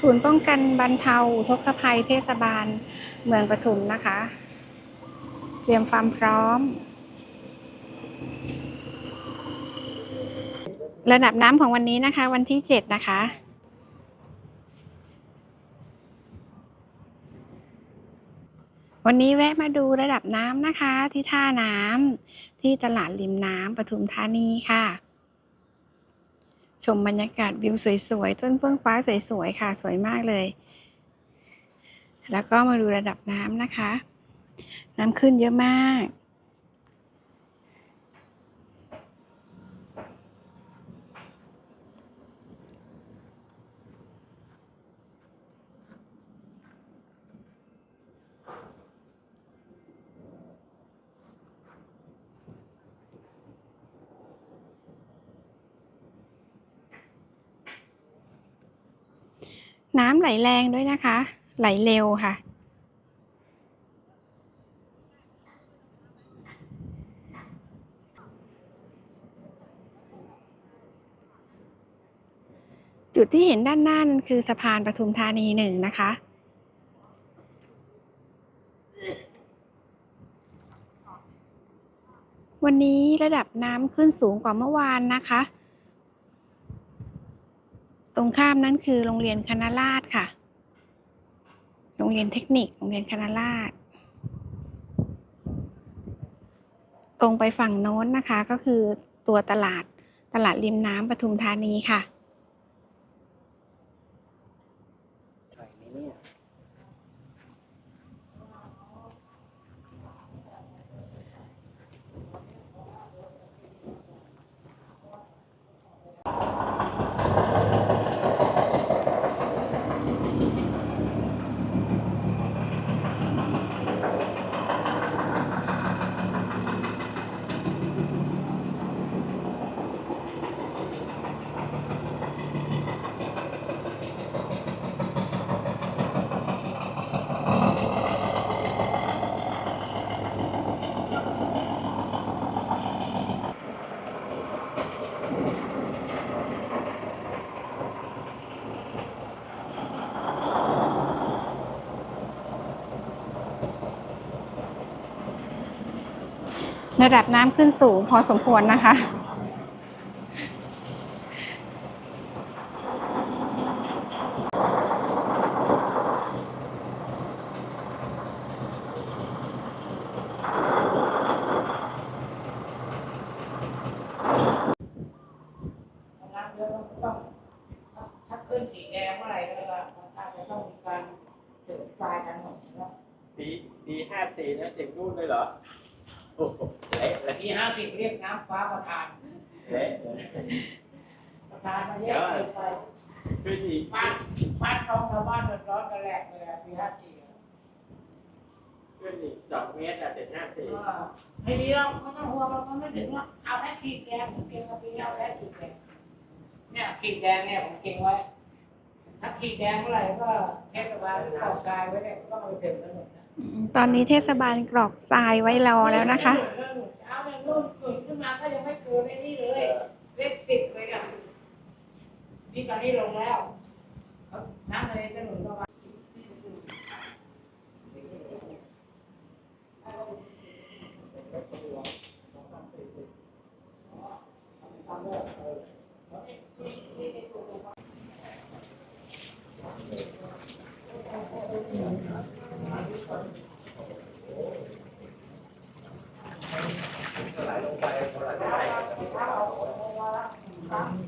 ศูนย์ป้องกันบรรเทาอุทกภัยเทศบาลเมืองปทุมนะคะ เตรียมความพร้อม ระดับน้ำของวันนี้นะคะ วันที่เจ็ดนะคะ วันนี้แวะมาดูระดับน้ำนะคะ ที่ท่าน้ำที่ตลาดริมน้ำปทุมธานีค่ะ ชมบรรยากาศวิวสวยๆ ต้นเฟื่องฟ้าสวยๆ ค่ะ สวยมากเลย แล้วก็มาดูระดับน้ำนะคะ น้ำขึ้นเยอะมาก น้ำไหลแรงด้วยนะคะ ไหลเร็วค่ะ จุดที่เห็นด้านหน้านั้นคือสะพานปทุมธานีหนึ่งนะคะวันนี้ระดับน้ำขึ้นสูงกว่าเมื่อวานนะคะ ตรงข้ามนั้นคือโรงเรียนคณะราษฎรค่ะ โรงเรียนเทคนิค โรงเรียนคณะราษฎรตรงไปฝั่งโน้นนะคะก็คือตัวตลาดตลาดริมน้ำปทุมธานีค่ะ ระดับน้ำขึ้นสูงพอสมควรนะคะน้ำเยอะมันก็ต้องถ้าขึ้นสีแดงเมื่อไหร่ก็เลยว่ามันอาจจะต้องมีการเสื่อมคลายกันหมดนะปีปีห้าสี่นะถึงนู่นเลยเหรอโอ้โห เละเลยปีห้าสิบเรียกน้ำฟ้าประทานเละเลยประทานมาเยอะเกินไปคือดีบ้านบ้านท้องชาวบ้านเดือดร้อนกันแหลกเลยอะปีห้าสี่อะขึ้นอีกสองเมตรอะเจ็ดห้าสี่ไม่ดีหรอกไม่ต้องห่วงเราไม่ถึงหรอกเอาแค่ขีดแดงผมเก่งกับปีเอาแค่ขีดแดงเนี่ยขีดแดงเนี่ยผมเก่งไว้ ถ้าขีดแดงเมื่อไหร่ก็เทศบาลที่กองกายไว้เนี่ยก็ต้องเอาไปเสริมกันหมดนะตอนนี้เทศบาลกรอกทรายไว้รอแล้วนะคะเช้าเนี่ยรุ่นตื่นขึ้นมาก็ยังไม่เกินไอ้นี่เลย เลขสิบเลยอะนี่ตอนนี้ลงแล้วเอาน้ำทะเลจะหนุนเข้ามา ไหลลงไปเท่าไหร่